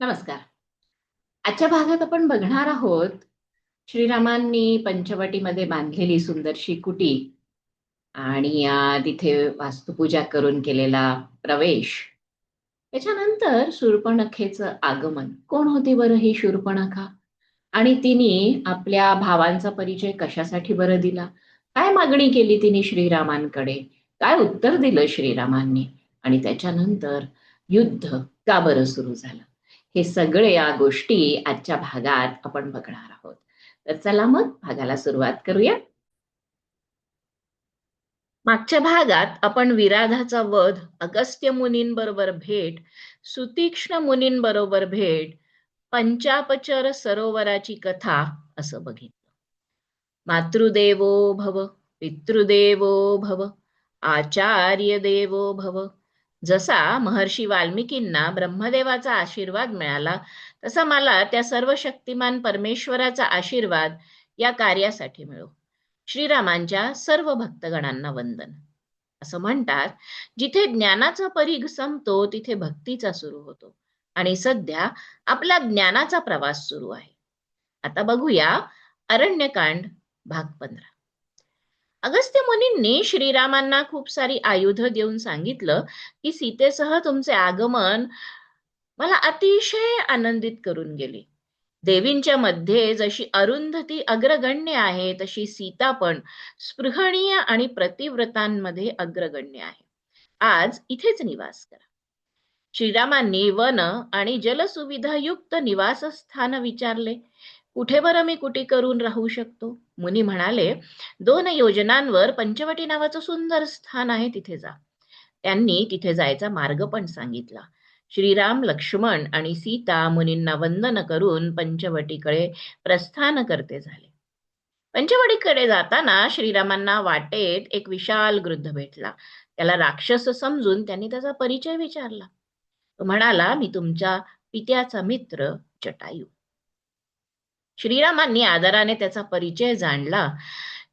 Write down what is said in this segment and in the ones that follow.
नमस्कार. आजच्या भागात आपण बघणार आहोत श्रीरामांनी पंचवटीमध्ये बांधलेली सुंदरशी कुटी आणि तिथे वास्तुपूजा करून केलेला प्रवेश. त्याच्यानंतर शूर्पणखेचं आगमन. कोण होती बरं ही शूर्पणखा? आणि तिने आपल्या भावांचा परिचय कशासाठी बरं दिला? काय मागणी केली तिने श्रीरामांकडे? काय उत्तर दिलं श्रीरामांनी? आणि त्याच्यानंतर युद्ध का बरं सुरू झालं? हे सगळे या गोष्टी आजच्या भागात आपण बघणार आहोत. तर चला मग भागाला सुरुवात करूया. मागच्या भागात आपण विराधाचा वध अगस्त्य मुनींबरोबर भेट सुतीक्ष्ण मुनींबरोबर भेट पंचापचर सरोवराची कथा असं बघितलं. मातृदेवो भव पितृदेवो भव आचार्य देवो भव जसा महर्षी वाल्मिकींना ब्रह्मदेवाचा आशीर्वाद मिळाला तसा मला त्या सर्व शक्तिमान परमेश्वराचा आशीर्वाद या कार्यासाठी मिळो. श्रीरामांच्या सर्व भक्तगणांना वंदन. असं म्हणतात जिथे ज्ञानाचा परीघ संपतो तिथे भक्तीचा सुरू होतो. आणि सध्या आपला ज्ञानाचा प्रवास सुरू आहे. आता बघूया अरण्यकांड भाग पंधरा. अगस्त्य मुनींनी श्रीरामांना खूप सारी आयुध देऊन सांगितलं की सीतेसह तुमचे आगमन मला अतिशय आनंदित करून गेले. देवींच्या मध्ये जशी अरुंधती अग्रगण्य आहे तशी सीता पण स्पृहणीय आणि प्रतिव्रतांमध्ये अग्रगण्य आहे. आज इथेच निवास करा. श्रीरामांनी वन आणि जलसुविधायुक्त निवासस्थान विचारले. कुठे बरं मी कुठे करून राहू शकतो? मुनी म्हणाले दोन योजनांवर पंचवटी नावाचं सुंदर स्थान आहे तिथे जा. त्यांनी तिथे जायचा मार्ग पण सांगितला. श्रीराम लक्ष्मण आणि सीता मुनींना वंदन करून पंचवटीकडे प्रस्थान करते झाले. पंचवटीकडे जाताना श्रीरामांना वाटेत एक विशाल वृद्ध भेटला. त्याला राक्षस समजून त्यांनी त्याचा परिचय विचारला. तो म्हणाला मी तुमच्या पित्याचा मित्र जटायू श्रीरामांनी आदराने त्याचा परिचय जाणला.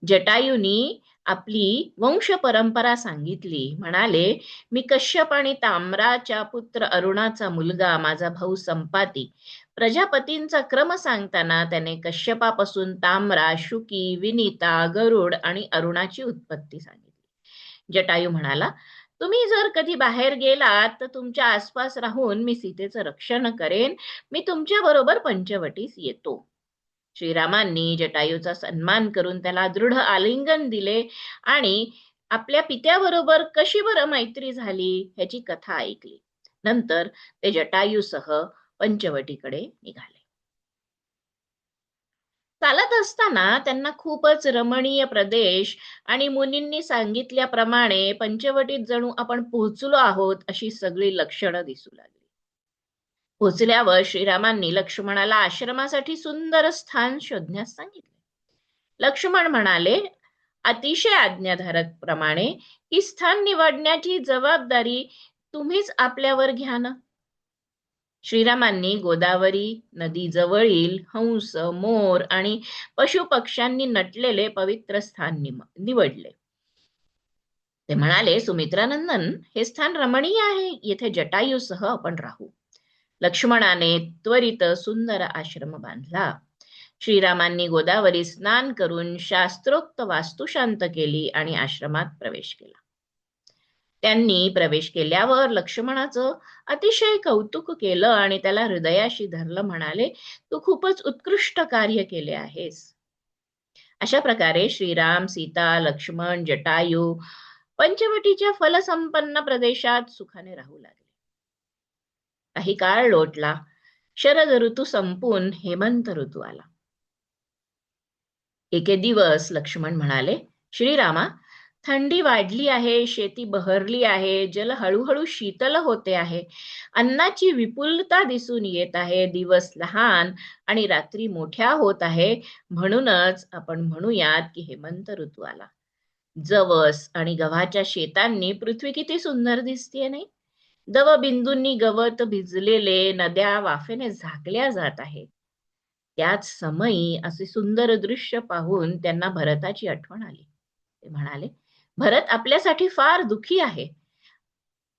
जटायूनी आपली वंश परंपरा सांगितली. म्हणाले मी कश्यप आणि ताम्राच्या पुत्र अरुणाचा मुलगा माझा भाऊ संपाती. प्रजापतींचा क्रम सांगताना त्याने कश्यपापासून ताम्रा शुकी विनीता गरुड आणि अरुणाची उत्पत्ती सांगितली. जटायू म्हणाला तुम्ही जर कधी बाहेर गेलात तर तुमच्या आसपास राहून मी सीतेचं रक्षण करेन. मी तुमच्या बरोबर पंचवटीस येतो. श्रीरामांनी जटायूचा सन्मान करून त्याला दृढ आलिंगन दिले आणि आपल्या पित्याबरोबर कशी बरं मैत्री झाली ह्याची कथा ऐकली. नंतर ते जटायूसह पंचवटीकडे निघाले. चालत असताना त्यांना खूपच रमणीय प्रदेश आणि मुनींनी सांगितल्याप्रमाणे पंचवटीत जणू आपण पोहोचलो आहोत अशी सगळी लक्षणं दिसू लागली. पोचल्यावर श्रीरामांनी लक्ष्मणाला आश्रमासाठी सुंदर स्थान शोधण्यास सांगितले. लक्ष्मण म्हणाले अतिशय आज्ञाधारक प्रमाणे ही स्थान निवडण्याची जबाबदारी तुम्हीच आपल्यावर घ्या ना. श्रीरामांनी गोदावरी नदी जवळील हंस मोर आणि पशु पक्ष्यांनी नटलेले पवित्र स्थान निवडले. ते म्हणाले सुमित्रानंदन हे स्थान रमणीय आहे. येथे जटायूसह आपण राहू. लक्ष्मणाने त्वरित सुंदर आश्रम बांधला. श्रीरामांनी गोदावरी स्नान करून शास्त्रोक्त वास्तू शांत केली आणि आश्रमात प्रवेश केला. त्यांनी प्रवेश केल्यावर लक्ष्मणाचं अतिशय कौतुक केलं आणि त्याला हृदयाशी धरलं म्हणाले तू खूपच उत्कृष्ट कार्य केले आहेस. अशा प्रकारे श्रीराम सीता लक्ष्मण जटायू पंचवटीच्या फलसंपन्न प्रदेशात सुखाने राहू लागले. काही काळ लोटला. शरद ऋतू संपून हेमंत ऋतू आला. एके दिवस लक्ष्मण म्हणाले श्रीरामा थंडी वाढली आहे शेती बहरली आहे जल हळूहळू शीतल होते आहे. अन्नाची विपुलता दिसून येत आहे दिवस लहान आणि रात्री मोठ्या होत आहे. म्हणूनच आपण म्हणूयात की हेमंत ऋतू आला. जवस आणि गव्हाच्या शेतांनी पृथ्वी किती सुंदर दिसतीये नाही? दवबिंदूंनी गवत भिजलेले नद्या वाफेने झाकल्या जात आहेत. त्याच समयी असे सुंदर दृश्य पाहून त्यांना भरताची आठवण आली. ते म्हणाले भरत आपल्यासाठी फार दुखी आहे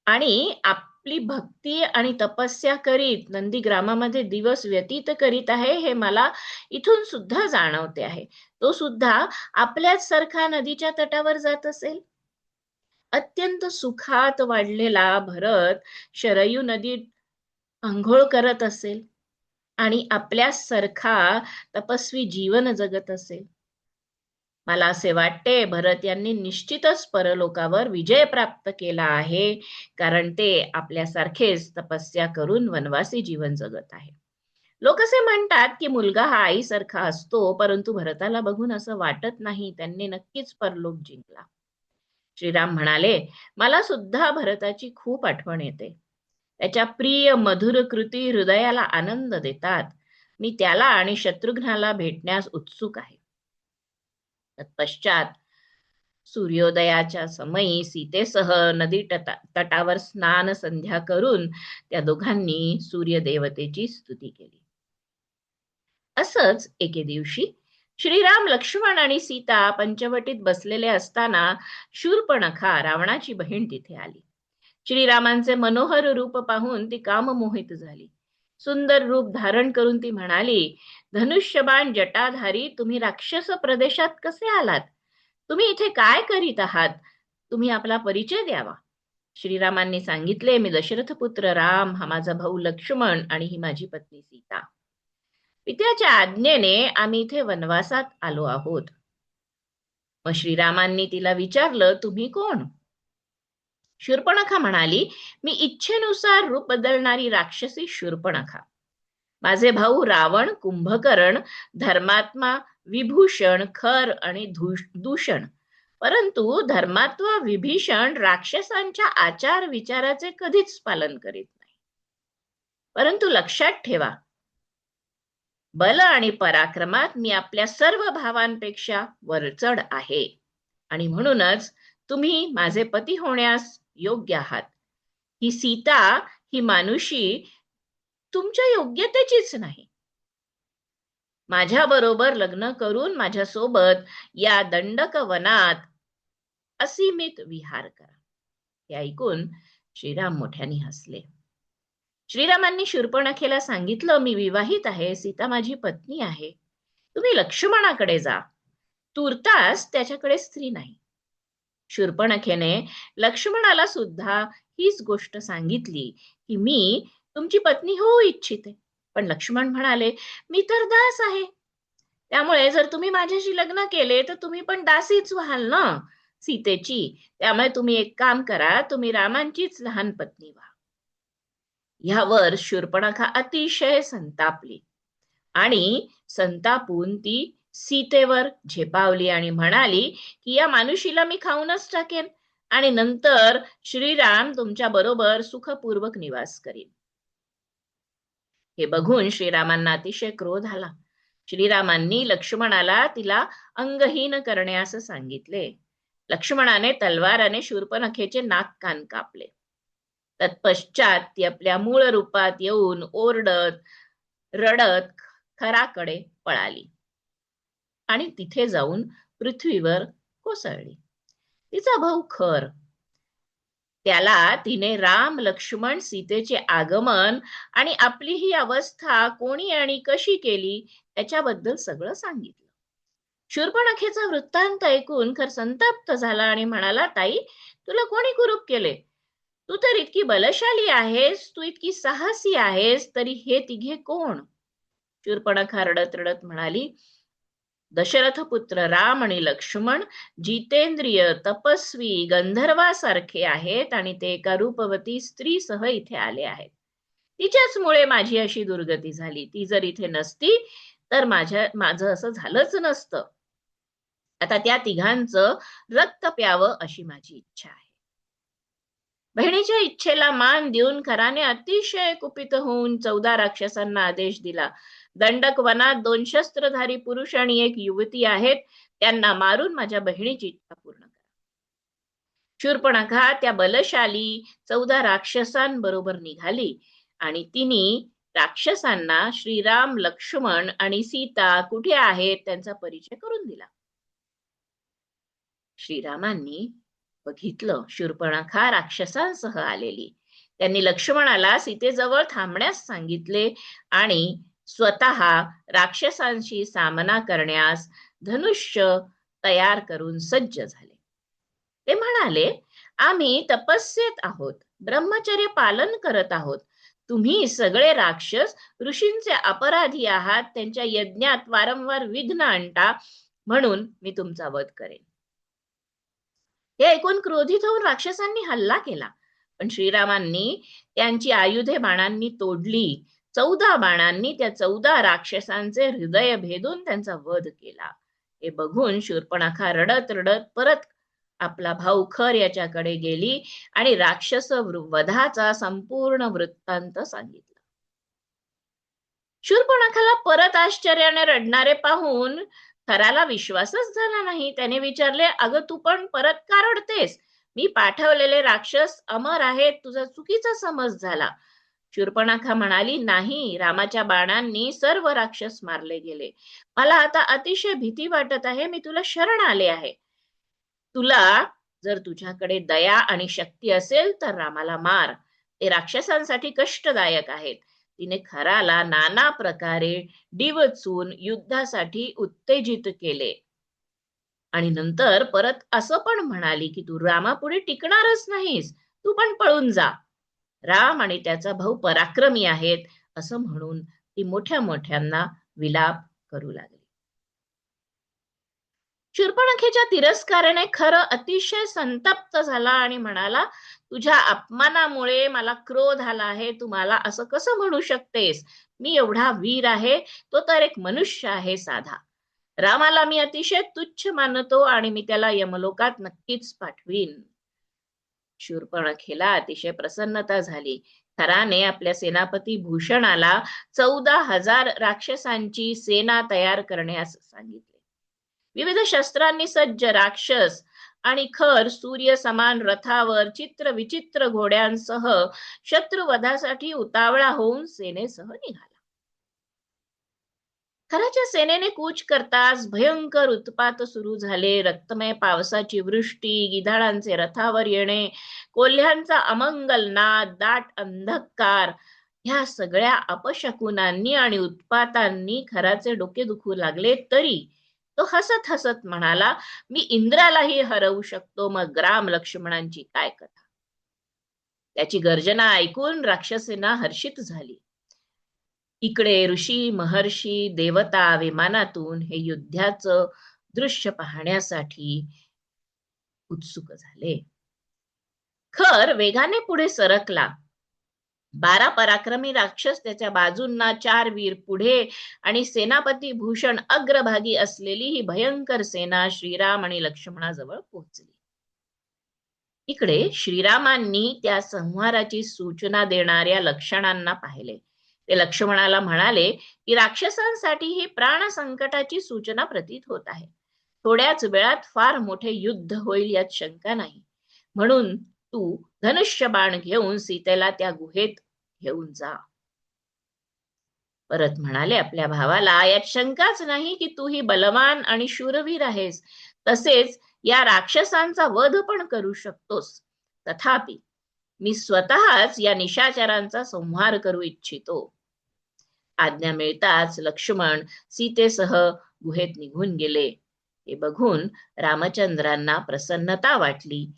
आणि आपली भक्ती आणि तपस्या करीत नंदीग्रामामध्ये दिवस व्यतीत करीत आहे हे मला इथून सुद्धा जाणवते आहे. तो सुद्धा आपल्याच सारखा नदीच्या तटावर जात असेल? अत्यंत सुखात वाढलेला भरत शरयू नदीत आंघोळ करत असेल आणि आपल्यासारखा तपस्वी जीवन जगत असेल. मला असे वाटते भरत यांनी निश्चितच परलोकावर विजय प्राप्त केला आहे कारण ते आपल्यासारखेच तपस्या करून वनवासी जीवन जगत आहे. लोक असे म्हणतात की मुलगा हा आईसारखा असतो परंतु भरताला बघून असं वाटत नाही त्यांनी नक्कीच परलोक जिंकला. श्रीराम म्हणाले मला सुद्धा भरताची खूप आठवण येते. त्याच्या प्रिय मधुर कृती हृदयाला आनंद देतात. मी त्याला आणि शत्रुघ्नाला भेटण्यास उत्सुक आहे. तत्पश्चात सूर्योदयाच्या समयी सीतेसह नदी तटा तटावर स्नान संध्या करून त्या दोघांनी सूर्यदेवतेची स्तुती केली. असच एके दिवशी श्रीराम लक्ष्मण आणि सीता पंचवटीत बसलेले असताना शूर्पणखा रावणाची बहीण तिथे आली. श्रीरामांचे मनोहर रूप पाहून ती काममोहित झाली. सुंदर रूप धारण करून ती म्हणाली धनुष्यबाण जटाधारी तुम्ही राक्षस प्रदेशात कसे आलात? तुम्ही इथे काय करीत आहात? तुम्ही आपला परिचय द्यावा. श्रीरामांनी सांगितले मी दशरथ पुत्र राम हा माझा भाऊ लक्ष्मण आणि ही माझी पत्नी सीता. पित्याच्या आज्ञेने आम्ही इथे वनवासात आलो आहोत. मग श्रीरामांनी तिला विचारलं तुम्ही कोण? शूर्पणखा म्हणाली मी इच्छेनुसार रूप बदलणारी राक्षसी शूर्पणखा. माझे भाऊ रावण कुंभकर्ण धर्मात्मा विभूषण खर आणि दूषण. परंतु धर्मात्मा विभीषण राक्षसांच्या आचार विचाराचे कधीच पालन करीत नाही. परंतु लक्षात ठेवा बल आणि पराक्रमात मी आपल्या सर्व भावांपेक्षा वरचढ आहे. आणि म्हणूनच तुम्ही माझे पती होण्यास योग्य आहात. ही सीता ही मानुषी तुमच्या योग्यतेचीच नाही. माझ्या बरोबर लग्न करून माझ्या सोबत या दंडक वनात असीमित विहार करा. हे ऐकून श्रीराम मोठ्याने हसले. श्रीरामांनी शूर्पणखेला सांगितलं मी विवाहित आहे सीता माझी पत्नी आहे. तुम्ही लक्ष्मणाकडे जा. तुर्तास त्याच्याकडे स्त्री नाही. शूर्पणखेने लक्ष्मणाला सुद्धा हीच गोष्ट सांगितली की मी तुमची पत्नी होऊ इच्छिते. पण लक्ष्मण म्हणाले मी तर दास आहे. त्यामुळे जर तुम्ही माझ्याशी लग्न केले तर तुम्ही पण दासीच व्हाल ना? सीतेची त्यामुळे तुम्ही एक काम करा तुम्ही रामांचीच लहान पत्नी व्हा. ह्यावर शूर्पणखा अतिशय संतापली. आणि संतापून ती सीतेवर झेपावली आणि म्हणाली की या मानुषीला मी खाऊनच टाकेन आणि नंतर श्रीराम तुमच्या बरोबर सुखपूर्वक निवास करीन. हे बघून श्रीरामांना अतिशय क्रोध आला. श्रीरामांनी लक्ष्मणाला तिला अंगहीन करण्यास सांगितले. लक्ष्मणाने तलवाराने शूर्पणखेचे नाक कान कापले. तत्पश्चात ती आपल्या मूळ रूपात येऊन ओरडत रडत खराकडे पळाली. आणि तिथे जाऊन पृथ्वीवर कोसळली. तिचा भाऊ खर. त्याला तिने राम लक्ष्मण सीतेचे आगमन आणि आपली ही अवस्था कोणी आणि कशी केली त्याच्याबद्दल सगळं सांगितलं. शूर्पणखेचा वृत्तांत ऐकून खर संतप्त झाला आणि म्हणाला ताई तुला कोणी कुरूप केले? तू तर इतकी बलशाली आहेस तू इतकी साहसी आहेस तरी हे तिघे कोण? शूर्पणखा रडत रडत म्हणाली. दशरथ पुत्र राम आणि लक्ष्मण जितेंद्रिय तपस्वी गंधर्वासारखे आहेत आणि ते एका रूपवती स्त्रीसह इथे आले आहेत. तिच्याच मुळे माझी अशी दुर्गती झाली. ती जर इथे नसती तर माझ्या माझं असं झालंच नसतं. आता त्या तिघांचं रक्त प्यावं अशी माझी इच्छा आहे. बहिणीच्या इच्छेला मान देऊन खराने अतिशय कुपित होऊन चौदा राक्षसांना आदेश दिला. दंडक वनात दोन शस्त्रधारी पुरुष आणि एक युवती आहेत. त्यांना मारून माझ्या बहिणीची इच्छा पूर्ण करा. शूर्पणखा त्या बलशाली चौदा राक्षसांबरोबर निघाली आणि तिने राक्षसांना श्रीराम लक्ष्मण आणि सीता कुठे आहेत त्यांचा परिचय करून दिला. श्रीरामांनी बघितलं. शूर्पणखा राक्षसांसह आलेली. त्यांनी लक्ष्मणाला सीतेजवळ थांबण्यास सांगितले आणि स्वतः राक्षसांशी सामना करण्यास धनुष्य तयार करून सज्ज झाले. ते म्हणाले आम्ही तपस्येत आहोत ब्रह्मचर्य पालन करत आहोत. तुम्ही सगळे राक्षस ऋषींचे अपराधी आहात त्यांच्या यज्ञात वारंवार विघ्न आणता म्हणून मी तुमचा वध करेन. हे ऐकून क्रोधित होऊन राक्षसांनी हल्ला केला. पण श्रीरामांनी त्यांची आयुधे बाणांनी तोडली. चौदा बाणांनी त्या चौदा राक्षसांचे हृदय भेदून त्यांचा वध केला. हे बघून शूर्पणाखा रडत रडत परत आपला भाऊ खर याच्याकडे गेली आणि राक्षस वधाचा संपूर्ण वृत्तांत सांगितला. शूर्पणाखाला परत आश्चर्याने रडणारे पाहून खराला विश्वासच झाला नाही. त्याने विचारले अगं तू पण परत का रडतेस? मी पाठवलेले राक्षस अमर आहेत. तुझा चुकीचा समज झाला. शूर्पणाखा म्हणाली नाही रामाच्या बाणांनी सर्व राक्षस मारले गेले. मला आता अतिशय भीती वाटत आहे. मी तुला शरण आले आहे. तुला जर तुझ्याकडे दया आणि शक्ती असेल तर रामाला मार. ते राक्षसांसाठी कष्टदायक आहेत. तिने खराला नाना प्रकारे डिवचून युद्धासाठी उत्तेजित केले. आणि नंतर परत असं पण म्हणाली की तू रामापुढे टिकणारच नाहीस तू पण पळून जा. राम आणि त्याचा भाऊ पराक्रमी आहेत असं म्हणून ती मोठ्या मोठ्यांना विलाप करू लागली. शूर्पणखेच्या तिरस्काराने खरं अतिशय संतप्त झाला आणि म्हणाला तुझ्या अपमानामुळे मला क्रोध आला आहे. तू मला असं कसं म्हणू शकतेस? मी एवढा वीर आहे. तो तर एक मनुष्य आहे साधा. रामाला मी अतिशय तुच्छ मानतो आणि मी त्याला यमलोकात नक्कीच पाठवीन. शूर्पणखेला अतिशय प्रसन्नता झाली. खराने आपल्या सेनापती भूषणाला चौदा हजार राक्षसांची सेना तयार करण्यास सांगितले. विविध शस्त्रांनी सज्ज राक्षस आणि खर सूर्य समान रथावर चित्र विचित्र घोड्यांसह शत्रुवधासाठी उतावळा होऊन सेनेसह निघाला. खराच्या सेनेने कूच करताच भयंकर उत्पात सुरू झाले. रक्तमय पावसाची वृष्टी गिधाडांचे रथावर येणे कोल्ह्यांचा अमंगल नाद दाट अंधकार ह्या सगळ्या अपशकुनांनी आणि उत्पातांनी खराचे डोके दुखू लागले तरी तो हसत हसत म्हणाला मी इंद्रालाही हरवू शकतो मग ग्राम लक्ष्मणांची काय कथा? त्याची गर्जना ऐकून राक्षसेना हर्षित झाली. इकडे ऋषी महर्षी देवता विमानातून हे युद्धाचं दृश्य पाहण्यासाठी उत्सुक झाले. खर वेगाने पुढे सरकला. बारा पराक्रमी राक्षस त्याच्या बाजूंना चार वीर पुढे आणि सेनापती भूषण अग्रभागी असलेली ही भयंकर सेना श्रीराम आणि लक्ष्मणाजवळ पोहोचली. इकडे श्रीरामांनी त्या संहाराची सूचना देणाऱ्या लक्षणांना पाहिले. ते लक्ष्मणाला म्हणाले की राक्षसांसाठी ही प्राण संकटाची सूचना प्रतीत होत आहे. थोड्याच वेळात फार मोठे युद्ध होईल यात शंका नाही. म्हणून तू धनुष्य बाण घेऊन सीतेला त्या गुहेत घेऊन जा. परत म्हणाले आपल्या भावाला यात शंकाच नाही की तू ही बलवान आणि शूरवीर आहेस. तसेच या राक्षसांचा वध पण करू शकतोस. तथापि मी स्वतःच या निशाचरांचा संहार करू इच्छितो. आज्ञा मिळताच लक्ष्मण सीतेसह गुहेत निघून गेले. हे बघून रामचंद्रांना प्रसन्नता वाटली.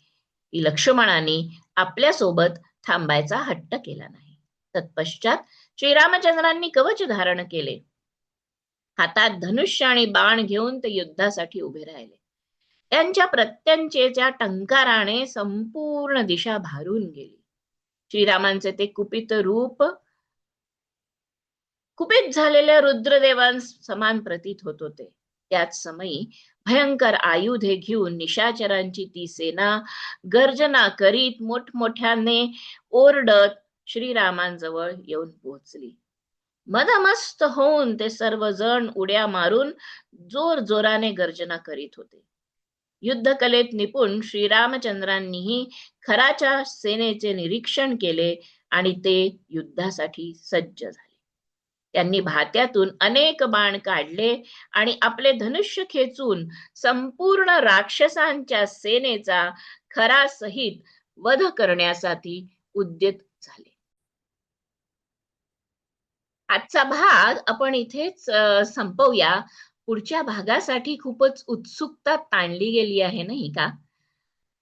की आपल्यासोबत आपल्यासोबत थांबायचा हट्ट केला नाही. तत्पश्चात श्रीरामचंद्रांनी कवच धारण केले. हातात धनुष्य आणि बाण घेऊन ते युद्धासाठी उभे राहिले. त्यांच्या प्रत्यंचेच्या टंकाराने संपूर्ण दिशा भारून गेली. श्रीरामांचे ते कुपित रूप कुपित झालेल्या रुद्रदेवां समान प्रतीत होत होते. त्याच समयी भयंकर आयुधे घेऊन निशाचरांची ती सेना गर्जना करीत मोठमोठ्याने ओरडत श्रीरामांजवळ येऊन पोहोचली. मदमस्त होऊन ते सर्वजण उड्या मारून जोर जोराने गर्जना करीत होते. युद्धकलेत निपुण श्रीरामचंद्रांनीही खराच्या सेनेचे निरीक्षण केले आणि ते युद्धासाठी सज्ज झाले. त्यांनी भात्यातून अनेक बाण काढले आणि आपले धनुष्य खेचून संपूर्ण राक्षसांच्या सेनेचा खरा सहित वध करण्यासाठी उद्यत झाले. आजचा भाग आपण इथेच संपवूया. पुढच्या भागासाठी खूपच उत्सुकता ताणली गेली आहे नाही का?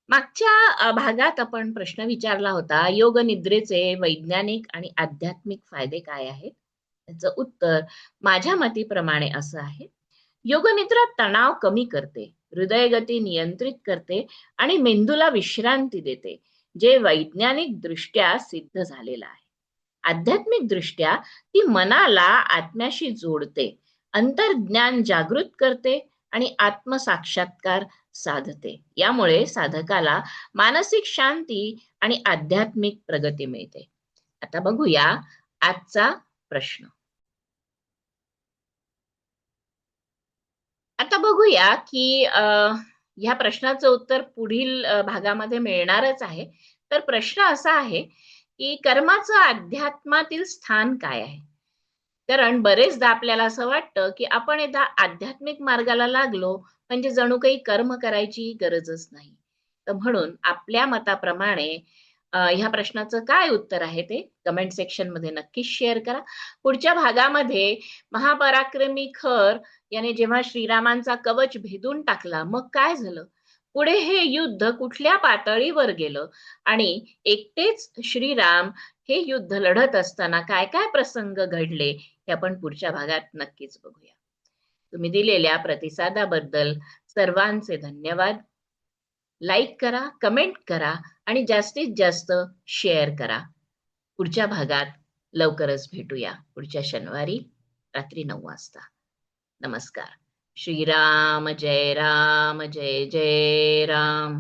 मागच्या भागात आपण प्रश्न विचारला होता योग निद्रेचे वैज्ञानिक आणि आध्यात्मिक फायदे काय आहेत? त्याचं उत्तर माझ्या मतीप्रमाणे असं आहे. योगनिद्रा तणाव कमी करते हृदयगती नियंत्रित करते आणि मेंदूला विश्रांती देते जे वैज्ञानिक दृष्ट्या सिद्ध झालेलं आहे. आध्यात्मिक दृष्ट्या ती मनाला आत्म्याशी जोडते अंतर्ज्ञान जागृत करते आणि आत्मसाक्षात्कार साधते. यामुळे साधकाला मानसिक शांती आणि आध्यात्मिक प्रगती मिळते. आता बघूया आजचा प्रश्न. आता बघूया की अं, ह्या प्रश्नाचं उत्तर पुढील भागामध्ये मिळणारच आहे. तर प्रश्न असा आहे की कर्माचं अध्यात्मातील स्थान काय आहे? कारण बरेचदा आपल्याला असं वाटतं की आपण एकदा आध्यात्मिक मार्गाला लागलो म्हणजे जणू काही कर्म करायची गरजच नाही. तर म्हणून आपल्या मताप्रमाणे ह्या प्रश्नाचं काय उत्तर आहे ते कमेंट सेक्शनमध्ये नक्कीच शेअर करा. पुढच्या भागामध्ये महापराक्रमी खर याने जेव्हा श्रीरामांचा कवच भेदून टाकला मग काय झालं? पुढे हे युद्ध कुठल्या पातळीवर गेलं? आणि एकटेच श्रीराम हे युद्ध लढत असताना काय काय प्रसंग घडले हे आपण पुढच्या भागात नक्कीच बघूया. तुम्ही दिलेल्या प्रतिसादाबद्दल सर्वांचे धन्यवाद. लाईक करा कमेंट करा आणि जास्तीत जास्त शेअर करा. पुढच्या भागात लवकरच भेटूया. पुढच्या शनिवारी रात्री नऊ वाजता. नमस्कार. श्रीराम जय राम जय जय राम.